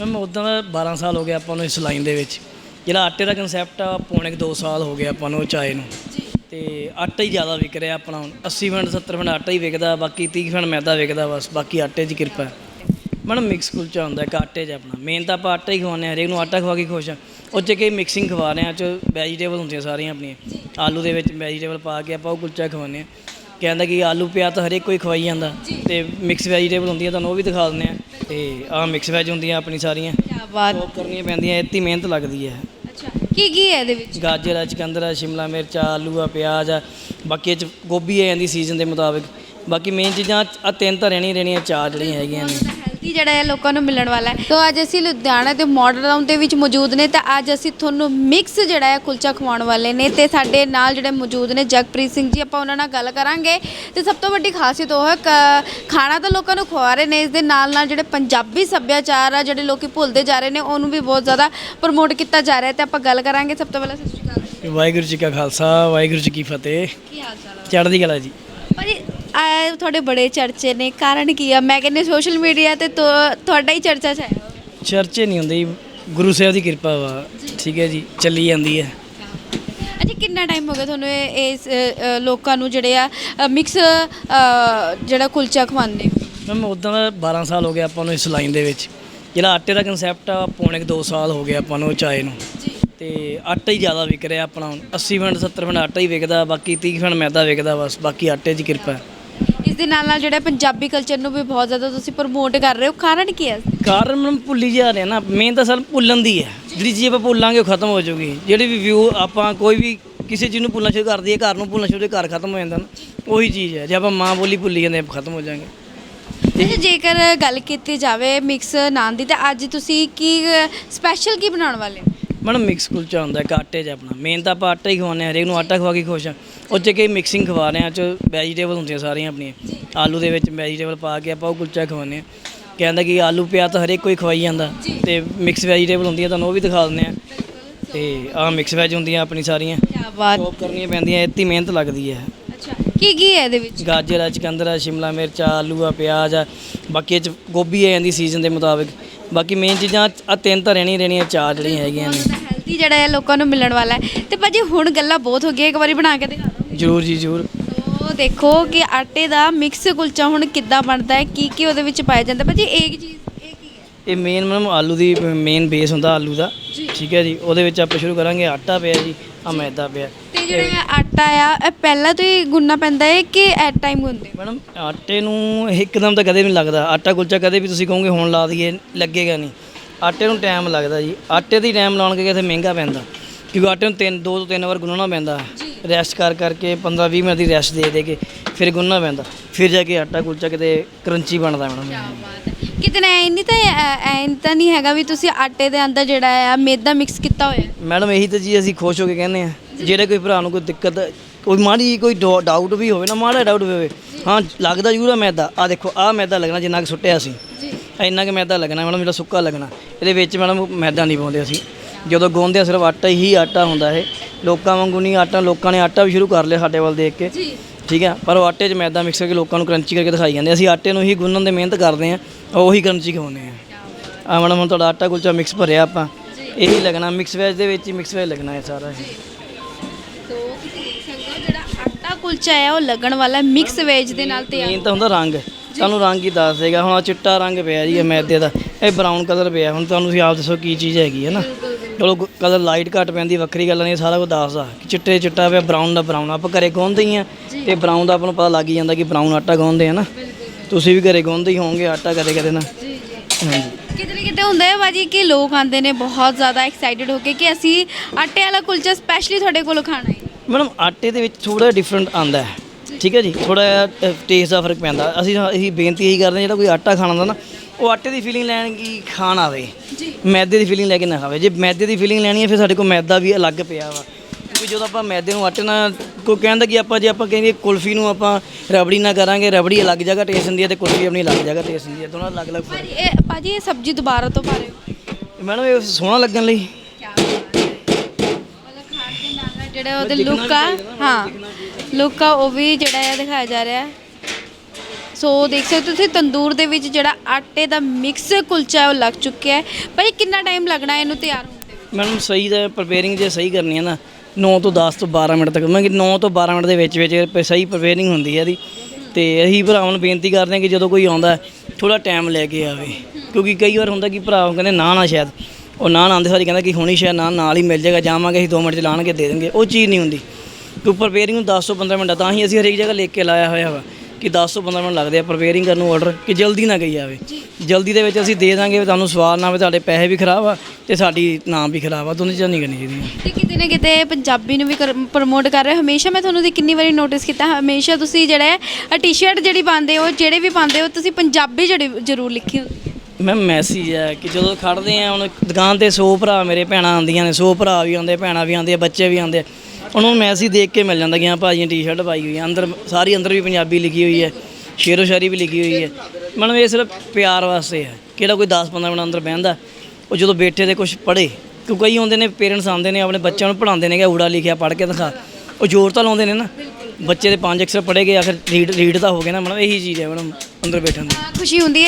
Ma'am ਉਦਾਂ ਦਾ 12 ਸਾਲ ਹੋ ਗਏ ਆਪਾਂ ਨੂੰ ਇਸ ਲਾਈਨ ਦੇ ਵਿੱਚ। ਜਿਹੜਾ ਆਟੇ ਦਾ ਕਨਸੈਪਟ ਆ ਪੌਣੇ 2 ਸਾਲ ਹੋ ਗਏ ਆਪਾਂ ਨੂੰ ਚਾਏ ਨੂੰ। ਤੇ ਆਟਾ ਹੀ ਜ਼ਿਆਦਾ ਵਿਕ ਰਿਹਾ ਆਪਣਾ ਹੁਣ। 80 ਮਿੰਟ 70 ਮਿੰਟ ਆਟਾ ਹੀ ਵਿਕਦਾ ਬਾਕੀ 30 ਮਿੰਟ ਮੈਦਾ ਵਿਕਦਾ ਬਸ ਬਾਕੀ ਆਟੇ 'ਚ ਕਿਰਪਾ। ਮੈਡਮ ਮਿਕਸ ਕੁਲਚਾ ਹੁੰਦਾ ਇੱਕ ਆਟੇ 'ਚ ਆਪਣਾ। ਮੇਨ ਤਾਂ ਆਪਾਂ ਆਟਾ ਹੀ ਖਵਾਉਂਦੇ ਹਾਂ ਹਰੇਕ ਨੂੰ ਆਟਾ ਖਵਾ ਕੇ ਖੁਸ਼ ਆ ਉਹ 'ਚ ਕਈ ਮਿਕਸਿੰਗ ਖਵਾ ਰਹੇ ਹਾਂ ਚ ਵੈਜੀਟੇਬਲ ਹੁੰਦੀਆਂ ਸਾਰੀਆਂ ਆਪਣੀਆਂ। ਆਲੂ ਦੇ ਵਿੱਚ ਵੈਜੀਟੇਬਲ ਪਾ ਕੇ ਆਪਾਂ ਉਹ ਕੁਲਚਾ ਖਵਾਉਂਦੇ ਹਾਂ। ਕਹਿੰਦਾ ਕਿ ਆਲੂ ਪਿਆ ਤਾਂ ਹਰੇਕ ਕੋਈ ਖਵਾਈ ਜਾਂਦਾ। ਤੇ ਮਿਕਸ ਵੈਜੀਟੇਬਲ ਹੁੰਦੀਆਂ ਤੁਹਾਨੂੰ ਉਹ ਵੀ ਦਿਖਾ ਦਿੰਦੇ ਆ ਤੇ ਆਹ ਮਿਕਸ ਵੈਜ ਹੁੰਦੀਆਂ ਆਪਣੀ ਸਾਰੀਆਂ। ਕੀ ਬਾਤ। ਉਹ ਕਰਨੀਆਂ ਪੈਂਦੀਆਂ ਇੱਤੀ ਮਿਹਨਤ ਲੱਗਦੀ ਹੈ। ਅੱਛਾ ਕੀ ਕੀ ਹੈ ਇਹਦੇ ਵਿੱਚ? ਗਾਜਰ ਆ ਚਕੰਦਰ ਆ ਸ਼ਿਮਲਾ ਮਿਰਚ ਆ ਆਲੂ ਆ ਪਿਆਜ਼ ਆ ਬਾਕੀ ਇਹ 'ਚ ਗੋਭੀ ਆ ਜਾਂਦੀ ਸੀਜ਼ਨ ਦੇ ਮੁਤਾਬਿਕ। ਬਾਕੀ ਮੇਨ ਚੀਜ਼ਾਂ ਆ ਤਿੰਨ ਤਾਂ ਰਹਿਣੀਆਂ ਰਹਿਣੀਆਂ ਚਾਰ ਜਿਹੜੀਆਂ ਹੈਗੀਆਂ ਨੇ। ਹੈਲਥੀ ਜਿਹੜਾ ਹੈ ਲੋਕਾਂ ਨੂੰ ਮਿਲਣ ਵਾਲਾ ਹੈ? ਤਾਂ ਅੱਜ ਅਸੀਂ ਲੁਧਿਆਣਾ ਦੇ ਮਾਡਲ ਟਾਊਨ ਦੇ ਵਿੱਚ ਮੌਜੂਦ ਨੇ ਤਾਂ ਅੱਜ ਅਸੀਂ ਤੁਹਾਨੂੰ ਮਿਕਸ ਜਿਹੜਾ ਹੈ ਕੁਲਚਾ ਖਵਾਉਣ ਵਾਲੇ ਨੇ ਤੇ ਸਾਡੇ ਨਾਲ ਜਿਹੜੇ ਮੌਜੂਦ ਨੇ ਜਗਪ੍ਰੀਤ ਸਿੰਘ ਜੀ ਆਪਾਂ ਉਹਨਾਂ ਨਾਲ ਗੱਲ ਕਰਾਂਗੇ। ਤੇ ਸਭ ਤੋਂ ਵੱਡੀ ਖਾਸੀਅਤ ਉਹ ਹੈ ਕ- ਖਾਣਾ ਤਾਂ ਲੋਕਾਂ ਨੂੰ ਖਵਾ ਰਹੇ ਨੇ ਇਸ ਦੇ ਨਾਲ ਨਾਲ ਜਿਹੜੇ ਪੰਜਾਬੀ ਸੱਭਿਆਚਾਰ ਆ ਜਿਹੜੇ ਲੋਕੀ ਭੁੱਲਦੇ ਜਾ ਰਹੇ ਨੇ ਉਹਨੂੰ ਵੀ ਬਹੁਤ ਜ਼ਿਆਦਾ ਪ੍ਰਮੋਟ ਕੀਤਾ ਜਾ ਰਿਹਾ ਤੇ ਆਪਾਂ ਗੱਲ ਕਰਾਂਗੇ। ਸਭ ਤੋਂ ਪਹਿਲਾਂ ਸਤਿ ਸ਼੍ਰੀ ਅਕਾਲ। ਵਾਹਿਗੁਰੂ ਜੀ ਕਾ ਖਾਲਸਾ ਵਾਹਿਗੁਰੂ ਜੀ ਕੀ ਫਤਿਹ। ਕੀ ਹਾਲ ਚਾਲ ਹੈ ਚੜ੍ਹਦੀ ਕਲਾ ਜੀ। ਭਾਜੀ ਆ ਤੁਹਾਡੇ ਬੜੇ ਚਰਚੇ ਨੇ। ਕਾਰਨ ਕੀ ਆ? ਮੈਂ ਕਹਿੰਦੀ ਸੋਸ਼ਲ ਮੀਡੀਆ ਤੇ ਤੁ- ਤੁਹਾਡਾ ਹੀ ਚਰਚਾ ਚ ਹੈ। ਚਰਚੇ ਨਹੀਂ ਹੁੰਦੇ ਜੀ। ਗੁਰੂ ਸਾਹਿਬ ਦੀ ਕਿਰਪਾ ਵਾ। ਠੀਕ ਹੈ ਜੀ ਚੱਲੀ ਜਾਂਦੀ ਹੈ। ਅੱਛਾ ਕਿੰਨਾ ਟਾਈਮ ਹੋ ਗਿਆ ਤੁਹਾਨੂੰ ਇਹ ਇਸ ਅ, ਅ, ਲੋਕਾਂ ਨੂੰ ਜਿਹੜੇ ਆ ਮਿਕਸ ਜਿਹੜਾ ਕੁਲਚਾ ਖਵਾਉਂਦੇ? ਮੈਮ ਉਦਾਂ ਦਾ 12 ਸਾਲ ਹੋ ਗਏ ਆਪਾਂ ਨੂੰ ਇਸ ਲਾਈਨ ਦੇ ਵਿੱਚ। ਜਿਹੜਾ ਆਟੇ ਦਾ ਕਨਸੈਪਟ ਆ ਪੌਣੇ 2 ਸਾਲ ਹੋ ਗਏ ਆਪਾਂ ਨੂੰ ਚਾਏ ਨੂੰ। ਤੇ ਆਟਾ ਹੀ ਜ਼ਿਆਦਾ ਵਿਕ ਰਿਹਾ ਆਪਣਾ ਹੁਣ। 80 ਮਿੰਟ 70 ਮਿੰਟ ਆਟਾ ਹੀ ਵਿਕਦਾ ਬਾਕੀ 30 ਮਿੰਟ ਮੈਦਾ ਵਿਕਦਾ ਬਸ। ਬਾਕੀ ਆਟੇ 'ਚ ਕਿਰਪਾ ਹੈ। ਦੇ ਨਾਲ ਨਾਲ ਜਿਹੜਾ ਪੰਜਾਬੀ ਕਲਚਰ ਨੂੰ ਵੀ ਬਹੁਤ ਜ਼ਿਆਦਾ ਤੁਸੀਂ ਪ੍ਰਮੋਟ ਕਰ ਰਹੇ ਹੋ ਕਾਰਨ ਕੀ ਹੈ? ਕਾਰਨ ਮੈਮ ਭੁੱਲੀ ਜਾ ਰਹੇ ਨਾ ਮੇਨ ਤਾਂ ਸਰ ਭੁੱਲਣ ਦੀ ਹੈ। ਜਿਹੜੀ ਚੀਜ਼ ਆਪਾਂ ਭੁੱਲਾਂਗੇ ਉਹ ਖਤਮ ਹੋ ਜਾਊਗੀ। ਜਿਹੜੀ ਵੀ ਵਿਊ ਆਪਾਂ ਕੋਈ ਵੀ ਕਿਸੇ ਚੀਜ਼ ਨੂੰ ਭੁੱਲਣਾ ਸ਼ੁਰੂ ਕਰ ਦਈਏ ਘਰ ਨੂੰ ਭੁੱਲਣਾ ਸ਼ੁਰੂ ਘਰ ਖਤਮ ਹੋ ਜਾਂਦਾ ਨਾ ਉਹੀ ਚੀਜ਼ ਹੈ। ਜੇ ਆਪਾਂ ਮਾਂ ਬੋਲੀ ਭੁੱਲੀ ਜਾਂਦੇ ਆਪਾਂ ਖਤਮ ਹੋ ਜਾਾਂਗੇ ਅੱਛਾ ਜੇਕਰ ਗੱਲ ਕੀਤੀ ਜਾਵੇ ਮਿਕਸ ਨਾਨ ਦੀ ਤਾਂ ਅੱਜ ਤੁਸੀਂ ਕੀ ਸਪੈਸ਼ਲ ਕੀ ਬਣਾਉਣ ਵਾਲੇ ਹੋ? ਮੈਡਮ ਮਿਕਸ ਕੁਲਚਾ ਹੁੰਦਾ ਇੱਕ ਆਟੇ 'ਚ ਆਪਣਾ। ਮੇਨ ਤਾਂ ਆਪਾਂ ਆਟਾ ਹੀ ਖਵਾਉਂਦੇ ਹਾਂ ਹਰੇਕ ਨੂੰ ਆਟਾ ਖਵਾ ਕੇ ਖੁਸ਼ ਆ ਉਹ 'ਚ ਕਈ ਮਿਕਸਿੰਗ ਖਵਾ ਰਹੇ ਹਾਂ ਚ ਵੈਜੀਟੇਬਲ ਹੁੰਦੀਆਂ ਸਾਰੀਆਂ ਆਪਣੀਆਂ। ਆਲੂ ਦੇ ਵਿੱਚ ਵੈਜੀਟੇਬਲ ਪਾ ਕੇ ਆਪਾਂ ਉਹ ਕੁਲਚਾ ਖਵਾਉਂਦੇ ਹਾਂ। ਕਹਿੰਦਾ ਕਿ ਆਲੂ ਪਿਆ ਤਾਂ ਹਰੇਕ ਕੋਈ ਖਵਾਈ ਜਾਂਦਾ। ਤੇ ਮਿਕਸ ਵੈਜੀਟੇਬਲ ਹੁੰਦੀਆਂ ਤੁਹਾਨੂੰ ਉਹ ਵੀ ਦਿਖਾ ਦਿੰਦੇ ਆ ਤੇ ਆਹ ਮਿਕਸ ਵੈਜ ਹੁੰਦੀਆਂ ਆਪਣੀ ਸਾਰੀਆਂ। ਕੀ ਬਾਤ। ਉਹ ਕਰਨੀਆਂ ਪੈਂਦੀਆਂ ਇੱਤੀ ਮਿਹਨਤ ਲੱਗਦੀ ਹੈ। ਅੱਛਾ ਕੀ ਕੀ ਹੈ ਇਹਦੇ ਵਿੱਚ? ਗਾਜਰ ਆ ਚਕੰਦਰ ਆ ਸ਼ਿਮਲਾ ਮਿਰਚ ਆ ਆਲੂ ਆ ਪਿਆਜ਼ ਆ ਬਾਕੀ ਇਹ 'ਚ ਗੋਭੀ ਆ ਜਾਂਦੀ ਸੀਜ਼ਨ ਦੇ ਮੁਤਾਬਿਕ। ਬਾਕੀ ਮੇਨ ਚੀਜ਼ਾਂ ਆ ਤਿੰਨ ਤਾਂ ਰਹਿਣੀਆਂ ਹੀ ਰਹਿਣੀਆਂ ਚਾਰ ਜਿਹੜੀਆਂ ਹੈਗੀਆਂ ਨੇ। ਹੈਲਥੀ ਜਿਹੜਾ ਹੈ ਲੋਕਾਂ ਨੂੰ ਮਿਲਣ ਵਾਲਾ ਹੈ? ਤੇ ਭਾਜੀ ਹੁਣ ਗੱਲਾਂ ਬਹੁਤ ਹੋ ਗਈਆਂ ਇੱਕ ਵਾਰੀ ਬਣਾ ਕੇ ਦਿਖਾ ਦਿਓ ਜ਼ਰੂਰ ਜੀ ਜ਼ਰੂਰ। ਤੋ ਦੇਖੋ ਕਿ ਆਟੇ ਦਾ ਮਿਕਸ ਕੁਲਚਾ ਹੁਣ ਕਿੱਦਾਂ ਬਣਦਾ ਹੈ ਕੀ ਕੀ ਉਹਦੇ ਵਿੱਚ ਪਾਇਆ ਜਾਂਦਾ। ਭਾਜੀ ਇਹ ਚੀਜ਼ ਇਹ ਕੀ ਹੈ? ਇਹ ਮੇਨ ਮੈਮ ਆਲੂ ਦੀ ਮੇਨ ਬੇਸ ਹੁੰਦਾ ਆਲੂ ਦਾ। ਠੀਕ ਹੈ ਜੀ ਉਹਦੇ ਵਿੱਚ ਆਪਾਂ ਸ਼ੁਰੂ ਕਰਾਂਗੇ ਆਟਾ ਪਿਆ ਜੀ ਆ ਮੈਦਾ ਪਿਆ। ਤੇ ਜਿਹੜਾ ਆਟਾ ਆ ਇਹ ਪਹਿਲਾਂ ਤੋਂ ਹੀ ਗੁੰਨਣਾ ਪੈਂਦਾ ਹੈ ਕਿ ਐਟ ਟਾਈਮ ਗੁੰਨਦੇ ਮੈਡਮ ਆਟੇ ਨੂੰ ਇੱਕਦਮ ਤਾਂ ਕਦੇ ਵੀ ਨਹੀਂ ਲੱਗਦਾ। ਆਟਾ ਕੁਲਚਾ ਕਦੇ ਵੀ ਤੁਸੀਂ ਕਹੋਗੇ ਹੁਣ ਲਾ ਦਈਏ ਲੱਗੇਗਾ ਨਹੀਂ। ਆਟੇ ਨੂੰ ਟਾਈਮ ਲੱਗਦਾ ਜੀ। ਆਟੇ ਦੀ ਟਾਈਮ ਲਾਉਣ ਕੇ ਕਿਤੇ ਮਹਿੰਗਾ ਪੈਂਦਾ। ਕਿਉਂਕਿ ਆਟੇ ਨੂੰ ਤਿੰਨ ਦੋ ਤੋਂ ਤਿੰਨ ਵਾਰ ਗੁੰਨਣਾ ਪੈਂਦਾ। ਰੈਸਟ ਕਰ ਕਰਕੇ 15 20 ਮਿੰਟ ਦੀ ਰੈਸਟ ਦੇ ਦੇ ਕੇ ਫਿਰ ਗੁੰਨਣਾ ਪੈਂਦਾ। ਫਿਰ ਜਾ ਕੇ ਆਟਾ ਕੁਲਚਾ ਕਿਤੇ ਕਰੰਚੀ ਬਣਦਾ ਮੈਡਮ। ਕਿਤੇ ਐ ਨਹੀਂ ਤਾਂ ਐ ਤਾਂ ਨਹੀਂ ਹੈਗਾ ਵੀ ਤੁਸੀਂ ਆਟੇ ਦੇ ਅੰਦਰ ਜਿਹੜਾ ਆ ਮੈਦਾ ਮਿਕਸ ਕੀਤਾ ਹੋਇਆ ਮੈਡਮ ਇਹੀ ਤਾਂ ਜੀ ਅਸੀਂ ਖੁਸ਼ ਹੋ ਕੇ ਕਹਿੰਦੇ ਆ ਜਿਹੜੇ ਕੋਈ ਭਰਾ ਨੂੰ ਕੋਈ ਦਿੱਕਤ ਕੋਈ ਮਾੜੀ ਕੋਈ ਡਾਊਟ ਵੀ ਹੋਵੇ ਨਾ ਮਾੜਾ ਡਾਊਟ ਹੋਵੇ। ਹਾਂ ਲੱਗਦਾ ਜ਼ਰੂਰ ਆ ਮੈਦਾ। ਆ ਦੇਖੋ ਆ ਮੈਦਾ ਲੱਗਣਾ ਜਿੰਨਾ ਕਿ ਸੁੱਟਿਆ ਸੀ। ਇੰਨਾ ਕਿ ਮੈਦਾ ਲੱਗਣਾ ਮੈਡਮ ਜਿਹੜਾ ਸੁੱਕਾ ਲੱਗਣਾ। ਇਹਦੇ ਵਿੱਚ ਮੈਡਮ ਮੈਦਾ ਨਹੀਂ ਪਾਉਂਦੇ ਅਸੀਂ। ਜਦੋਂ ਗੋਂਦੇ ਸਿਰਫ ਆਟਾ ਹੀ ਆਟਾ ਹੁੰਦਾ ਇਹ। ਲੋਕਾਂ ਵਾਂਗੂ ਨਹੀਂ ਆਟਾ ਲੋਕਾਂ ਨੇ ਆਟਾ ਵੀ ਸ਼ੁਰੂ ਕਰ ਲਿਆ ਸਾਡੇ ਵੱਲ ਦੇਖ ਕੇ। ਜੀ। ਠੀਕ ਹੈ ਪਰ ਉਹ ਆਟੇ 'ਚ ਮੈਦਾ ਮਿਕਸ ਕਰਕੇ ਲੋਕਾਂ ਨੂੰ ਕਰੰਚੀ ਕਰਕੇ ਦਿਖਾਈ ਜਾਂਦੇ ਅਸੀਂ ਆਟੇ ਨੂੰ ਹੀ ਗੁੰਨਣ ਦੀ ਮਿਹਨਤ ਕਰਦੇ ਆ ਉਹੀ ਕਰੰਚੀ ਖਵਾਉਂਦੇ ਆ। ਆ ਮੈਡਮ ਹੁਣ ਤੁਹਾਡਾ ਆਟਾ ਕੁਲਚਾ ਮਿਕਸ ਭਰਿਆ ਆਪਾਂ। ਇਹੀ ਲੱਗਣਾ ਮਿਕਸ ਵੈਜ ਦੇ ਵਿੱਚ ਹੀ ਮਿਕਸ ਵੈਜ ਲੱਗਣਾ ਹੈ ਸਾਰਾ ਇਹ। ਜਿਹੜਾ ਆਟਾ ਕੁਲਚਾ ਹੈ ਉਹ ਲੱਗਣ ਵਾਲਾ ਮਿਕਸ ਵੇਜ ਦੇ ਨਾਲ ਤਿਆਰ ਮੇਨ ਤਾਂ ਹੁੰਦਾ ਰੰਗ। ਤੁਹਾਨੂੰ ਰੰਗ ਹੀ ਦੱਸ ਦੇਗਾ। ਹੁਣ ਆਹ ਚਿੱਟਾ ਰੰਗ ਪਿਆ ਜੀ ਇਹ ਮੈਦੇ ਦਾ। ਇਹ ਬਰਾਊਨ ਕਲਰ ਪਿਆ। ਹੁਣ ਤੁਹਾਨੂੰ ਤੁਸੀਂ ਆਪ ਦੱਸੋ ਕੀ ਚੀਜ਼ ਹੈਗੀ ਹੈ ਨਾ। ਚਲੋ ਕਲਰ ਲਾਈਟ ਘੱਟ ਪੈਂਦੀ ਵੱਖਰੀ ਗੱਲ ਨਹੀਂ ਸਾਰਾ ਕੁਝ ਦੱਸਦਾ। ਕਿ ਚਿੱਟੇ ਚਿੱਟਾ ਪਿਆ ਬਰਾਊਨ ਦਾ ਬਰਾਊਨ ਆਪਾਂ ਘਰੇ ਗੁੰਨਦੇ ਹੀ ਆ ਤੇ ਬਰਾਊਨ ਦਾ ਆਪਾਂ ਨੂੰ ਪਤਾ ਲੱਗ ਹੀ ਜਾਂਦਾ ਕਿ ਬਰਾਊਨ ਆਟਾ ਗੁੰਨਦੇ ਆ ਨਾ। ਤੁਸੀਂ ਵੀ ਘਰੇ ਗੁੰਨਦੇ ਹੀ ਹੋਵੋਗੇ ਆਟਾ ਕਦੇ ਕਦੇ ਨਾ। ਜੀ ਜੀ। ਹਾਂਜੀ। ਕਿਤੇ ਨਾ ਕਿਤੇ ਹੁੰਦਾ ਹੈ ਬਾਜੀ ਕਿ ਲੋਕ ਆਉਂਦੇ ਨੇ ਬਹੁਤ ਜ਼ਿਆਦਾ ਐਕਸਾਈਟਿਡ ਹੋ ਕੇ ਕਿ ਅਸੀਂ ਆਟੇ ਵਾਲਾ ਕੁਲਚਾ ਸਪੈਸ਼ਲੀ ਤੁਹਾਡੇ ਕੋਲੋਂ ਖਾਣਾ ਹੈ। ਮੈਡਮ ਆਟੇ ਦੇ ਵਿੱਚ ਥੋੜਾ ਡਿਫਰੈਂਟ ਆਂਦਾ ਹੈ। ਠੀਕ ਹੈ ਜੀ ਥੋੜਾ ਜਿਹਾ ਟੇਸਟ ਦਾ ਫ਼ਰਕ ਪੈਂਦਾ। ਅਸੀਂ ਅਸੀਂ ਬੇਨਤੀ ਇਹੀ ਕਰਦੇ ਹਾਂ ਜਿਹੜਾ ਕੋਈ ਆਟਾ ਖਾਣਾ ਹੁੰਦਾ ਨਾ ਉਹ ਆਟੇ ਦੀ ਫੀਲਿੰਗ ਲੈਣ ਕੀ ਖਾਣ ਆਵੇ। ਜੀ। ਮੈਦੇ ਦੀ ਫੀਲਿੰਗ ਲੈ ਕੇ ਨਾ ਖਾਵੇ। ਜੇ ਮੈਦੇ ਦੀ ਫੀਲਿੰਗ ਲੈਣੀ ਹੈ ਫਿਰ ਸਾਡੇ ਕੋਲ ਮੈਦਾ ਵੀ ਅਲੱਗ ਪਿਆ ਵਾ। ਕਿਉਂਕਿ ਜਦੋਂ ਆਪਾਂ ਮੈਦੇ ਨੂੰ ਆਟੇ ਨਾਲ ਕੋਈ ਕਹਿੰਦਾ ਕਿ ਆਪਾਂ ਜੇ ਆਪਾਂ ਕਹਿੰਦੇ ਕੁਲਫੀ ਨੂੰ ਆਪਾਂ ਰਬੜੀ ਨਾਲ ਕਰਾਂਗੇ ਰਬੜੀ ਅਲੱਗ ਜਗ੍ਹਾ ਟੇਸਟ ਹੁੰਦੀ ਹੈ ਤੇ ਕੁਲਫੀ ਆਪਣੀ ਅਲੱਗ ਜਗ੍ਹਾ ਟੇਸਟ ਹੁੰਦੀ ਹੈ। ਦੋਨਾਂ ਅਲੱਗ ਅਲੱਗ ਫ਼ਰਕ। ਭਾਜੀ ਇਹ ਭਾਜੀ ਇਹ ਸਬਜ਼ੀ ਦੁਬਾਰਾ ਤੋਂ ਪਾ ਰਹੇ ਹੋ? ਮੈਡਮ ਇਹ ਸੋਹਣਾ ਲੱਗਣ ਲਈ ਕੀ ਬਾਤ ਹੈ ਮਤਲਬ ਖਾਣ ਦੇ ਨਾਲ ਨਾਲ ਜਿਹੜਾ ਉਹਦੇ ਲੁੱਕ ਆ ਹਾਂ। ਲੁੱਕ ਆ ਉਹ ਵੀ ਜਿਹੜਾ ਹੈ ਦਿਖਾਇਆ ਜਾ ਰਿਹਾ ਹੈ। ਸੋ ਦੇਖ ਸਕਦੇ ਤੁਸੀਂ ਤੰਦੂਰ ਦੇ ਵਿੱਚ ਜਿਹੜਾ ਆਟੇ ਦਾ ਮਿਕਸ ਕੁਲਚਾ ਹੈ ਉਹ ਲੱਗ ਚੁੱਕਿਆ ਹੈ। ਭਾਈ ਕਿੰਨਾ ਟਾਈਮ ਲੱਗਣਾ ਇਹਨੂੰ ਤਿਆਰ ਹੋਣ ਤੇ? ਮੈਡਮ ਸਹੀ ਦਾ ਪ੍ਰਪੇਅਰਿੰਗ ਜੇ ਸਹੀ ਕਰਨੀ ਹੈ ਨਾ 9 ਤੋਂ 10 ਤੋਂ 12 ਮਿੰਟ ਤੱਕ ਮੈਂ ਕਿ 9 ਤੋਂ 12 ਮਿੰਟ ਦੇ ਵਿੱਚ ਵਿੱਚ ਸਹੀ ਪ੍ਰਪੇਅਰਿੰਗ ਹੁੰਦੀ ਹੈ ਇਹਦੀ। ਤੇ ਅਸੀਂ ਭਰਾਵਾਂ ਨੂੰ ਬੇਨਤੀ ਕਰਦੇ ਹਾਂ ਕਿ ਜਦੋਂ ਕੋਈ ਆਉਂਦਾ ਥੋੜਾ ਟਾਈਮ ਲੈ ਕੇ ਆਵੇ। ਕਿਉਂਕਿ ਕਈ ਵਾਰ ਹੁੰਦਾ ਕਿ ਭਰਾ ਕਹਿੰਦੇ ਨਾ ਨਾ ਸ਼ਾਇਦ ਉਹ ਨਾ ਨਾ ਆਉਂਦੇ ਸਾਰੀ ਕਹਿੰਦਾ ਕਿ ਹੁਣੀ ਸ਼ਾਇਦ ਨਾ ਨਾਲ ਹੀ ਮਿਲ ਜਾਏਗਾ ਜਾਵਾਂਗੇ ਅਸੀਂ 2 ਮਿੰਟ ਚ ਲਾਣ ਕੇ ਦੇ ਦੇਣਗੇ। ਉਹ ਚੀਜ਼ ਨਹੀਂ ਹੁੰਦੀ। ਕਿ ਪ੍ਰਪੇਅਰਿੰਗ ਨੂੰ 10 ਤੋਂ 15 ਮਿੰਟ ਤਾਂ ਹੀ ਅਸੀਂ ਹਰੇਕ ਜਗ੍ਹਾ ਲਿਖ ਕੇ ਲਾਇਆ ਹੋਇਆ ਵਾ ਕਿ 10 ਤੋਂ 15 ਮਿੰਟ ਲੱਗਦੇ ਆ ਪ੍ਰਪੇਅਰਿੰਗ ਕਰਨ ਨੂੰ ਆਰਡਰ ਕਿ ਜਲਦੀ ਨਾ ਗਈ ਜਾਵੇ। ਜਲਦੀ ਦੇ ਵਿੱਚ ਅਸੀਂ ਦੇ ਦਾਂਗੇ ਤੁਹਾਨੂੰ ਸਵਾਦ ਨਾ ਆਵੇ ਤੁਹਾਡੇ ਪੈਸੇ ਵੀ ਖਰਾਬ ਆ ਤੇ ਸਾਡੀ ਨਾਮ ਵੀ ਖਰਾਬ ਆ ਦੋਨੇ ਚੀਜ਼ਾਂ ਨਹੀਂ ਕਰਨੀ ਚਾਹੀਦੀਆਂ। ਤੇ ਕਿਤੇ ਨਾ ਕਿਤੇ ਪੰਜਾਬੀ ਨੂੰ ਵੀ ਪ੍ਰਮੋਟ ਕਰ ਰਹੇ ਹੋ। ਹਮੇਸ਼ਾ ਮੈਂ ਤੁਹਾਨੂੰ ਦੀ ਕਿੰਨੀ ਵਾਰੀ ਨੋਟਿਸ ਕੀਤਾ ਹਮੇਸ਼ਾ ਤੁਸੀਂ ਜਿਹੜਾ ਹੈ ਟੀ-ਸ਼ਰਟ ਜਿਹੜੀ ਪਾਉਂਦੇ ਹੋ ਜਿਹੜੇ ਵੀ ਪਾਉਂਦੇ ਹੋ ਤੁਸੀਂ ਪੰਜਾਬੀ ਜਿਹੜੀ ਜ਼ਰੂਰ ਲਿਖੀ ਹੁੰਦੀ ਹੈ ਮੈਮ ਮੈਸੇਜ ਹੈ ਕਿ ਜਦੋਂ ਖੜਦੇ ਆ, ਹੁਣ ਦੁਕਾਨ ਤੇ 100 ਭਰਾ ਮੇਰੇ ਭੈਣਾਂ ਆਉਂਦੀਆਂ ਨੇ 100 ਭਰਾ ਵੀ ਆਉਂਦੇ, ਭੈਣਾਂ ਵੀ ਆਉਂਦੀਆਂ, ਬੱਚੇ ਵੀ ਆਉਂਦੇ। ਆ। ਉਹਨਾਂ ਨੂੰ ਮੈਸੇਜ ਦੇਖ ਕੇ ਮਿਲ ਜਾਂਦਾ ਕਿ ਹਾਂ ਭਾਜੀ ਟੀ-ਸ਼ਰਟ ਪਾਈ ਹੋਈ ਹੈ ਅੰਦਰ ਸਾਰੀ ਅੰਦਰ ਵੀ ਪੰਜਾਬੀ ਲਿਖੀ ਹੋਈ ਹੈ ਸ਼ੇਰੋ ਸ਼ਾਇਰੀ ਵੀ ਲਿਖੀ ਹੋਈ ਹੈ। ਮੈਡਮ ਇਹ ਸਿਰਫ ਪਿਆਰ ਵਾਸਤੇ ਹੈ, ਕਿਹੜਾ ਕੋਈ 10-15 ਮਿੰਟ ਅੰਦਰ ਬਹਿੰਦਾ, ਉਹ ਜਦੋਂ ਬੈਠੇ ਤੇ ਕੁਝ ਪੜ੍ਹੇ ਕਿਉਂ ਕਈ ਆਉਂਦੇ ਨੇ ਪੇਰੈਂਟਸ ਆਉਂਦੇ ਨੇ, ਆਪਣੇ ਬੱਚਿਆਂ ਨੂੰ ਪੜ੍ਹਾਉਂਦੇ ਨੇ ਕਿ ਊੜਾ ਲਿਖਿਆ ਪੜ੍ਹ ਕੇ ਦਿਖਾ। ਉਹ ਜ਼ੋਰ ਤਾਂ ਲਾਉਂਦੇ ਨੇ ਨਾ, ਬੱਚੇ ਦੇ ਪੰਜ ਅਕਸਰ ਪੜ੍ਹੇ ਗਏ ਆਖਰ ਰੀਡ ਰੀਡ ਤਾਂ ਹੋ ਗਏ ਨਾ ਮੈਡਮ ਇਹੀ ਚੀਜ਼ ਹੈ ਮੈਡਮ ਅੰਦਰ ਬੈਠਣ ਦੀ। ਖੁਸ਼ੀ ਹੁੰਦੀ ਹੈ